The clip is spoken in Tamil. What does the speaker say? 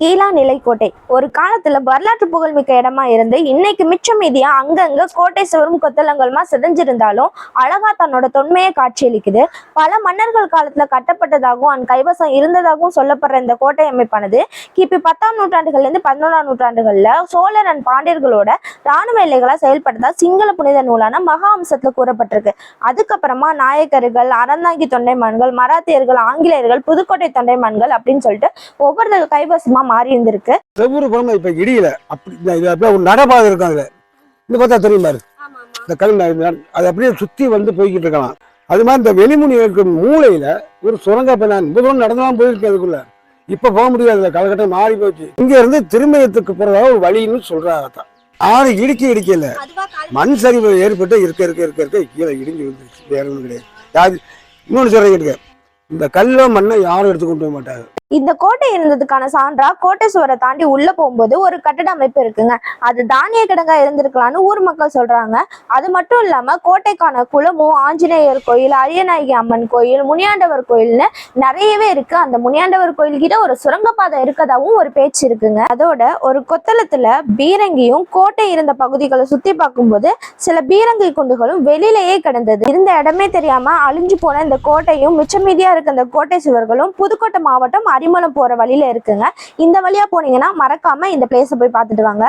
கீழா நிலைக்கோட்டை ஒரு காலத்துல வரலாற்று புகழ்மிக்க இடமா இருந்து இன்னைக்கு மிச்சம் மீதியா அங்கங்க கோட்டை சுவரும் கொத்தளங்களுமா சிதைஞ்சிருந்தாலும் அழகா தன்னோட தொன்மையை காட்சியளிக்குது. பல மன்னர்கள் காலத்துல கட்டப்பட்டதாகவும் அன் கைவசம் இருந்ததாகவும் சொல்லப்படுற இந்த கோட்டை அமைப்பானது கிபி பத்தாம் நூற்றாண்டுகள்ல இருந்து பதினோராம் நூற்றாண்டுகள்ல சோழர் அண்ட் பாண்டியர்களோட ராணுவ எல்லைகளா செயல்பட்டதா சிங்கள புனித நூலான மகா அம்சத்துல கூறப்பட்டிருக்கு. அதுக்கப்புறமா நாயக்கர்கள் அறந்தாங்கி தொண்டைமான்கள் மராத்தியர்கள் ஆங்கிலேயர்கள் புதுக்கோட்டை தொண்டைமான்கள் அப்படின்னு சொல்லிட்டு ஒவ்வொரு கைவசமா மாறி இருந்திருக்கு. செவ்வூர் குழம்பு இப்ப இடியல. அப்படி இந்த இது அப்படியே ஒரு நடபாதை இருக்கும் அதுல. இந்த பார்த்தா தெரியும் பாரு. இந்த கல் அது அப்படியே சுத்தி வந்து போய்கிட்டு இருக்கலாம். அது மாதிரி இந்த வெளிமுனி இருக்கும் மூலையில ஒரு சுரங்க இப்ப நான் முப்பது ஒன்று நடந்தெல்லாம் போயிருக்கேன் அதுக்குள்ள. இப்ப போக முடியாது காலகட்டம் மாறி போச்சு. இங்க இருந்து திருமயத்துக்கு போறதா ஒரு வழின்னு சொல்றாங்க தான் ஆறு இடிக்க இடிக்கல மண் சரிவு ஏற்பட்டு இருக்க இருக்க இருக்க இருக்க கீழே இடிஞ்சு வந்துருச்சு வேற ஒன்றும் கிடையாது. யாரு இன்னொன்று சொல்றேன் இந்த கல்ல மண்ணை யாரும் எடுத்து கொண்டு போக மாட்டாங்க. இந்த கோட்டை இருந்ததுக்கான சான்றா கோட்டை சுவரை தாண்டி உள்ள போகும்போது ஒரு கட்டட அமைப்பு இருக்குங்க. அது தானிய கிடங்கா இருந்திருக்கலாம்னு ஊர் மக்கள் சொல்றாங்க. அது மட்டும் இல்லாம கோட்டைக்கான குளமும் ஆஞ்சநேயர் கோயில் அரியநாயகி அம்மன் கோயில் முனியாண்டவர் கோயில்னு நிறையவே இருக்கு. அந்த முனியாண்டவர் கோயில்கிட்ட ஒரு சுரங்கப்பாதை இருக்கதாவும் ஒரு பேச்சு இருக்குங்க. அதோட ஒரு கொத்தளத்துல பீரங்கியும் கோட்டை இருந்த பகுதிகளை சுத்தி பார்க்கும்போது சில பீரங்கி குண்டுகளும் வெளியிலேயே கிடந்தது. இருந்த இடமே தெரியாம அழிஞ்சு போன இந்த கோட்டையும் மிச்சம் மீதியா இருக்க இந்த கோட்டை சுவர்களும் புதுக்கோட்டை மாவட்டம் அரிமளம் போற வழியில் இருக்குங்க. இந்த வழியா போனீங்கன்னா மறக்காம இந்த பிளேஸை போய் பார்த்துட்டு வாங்க.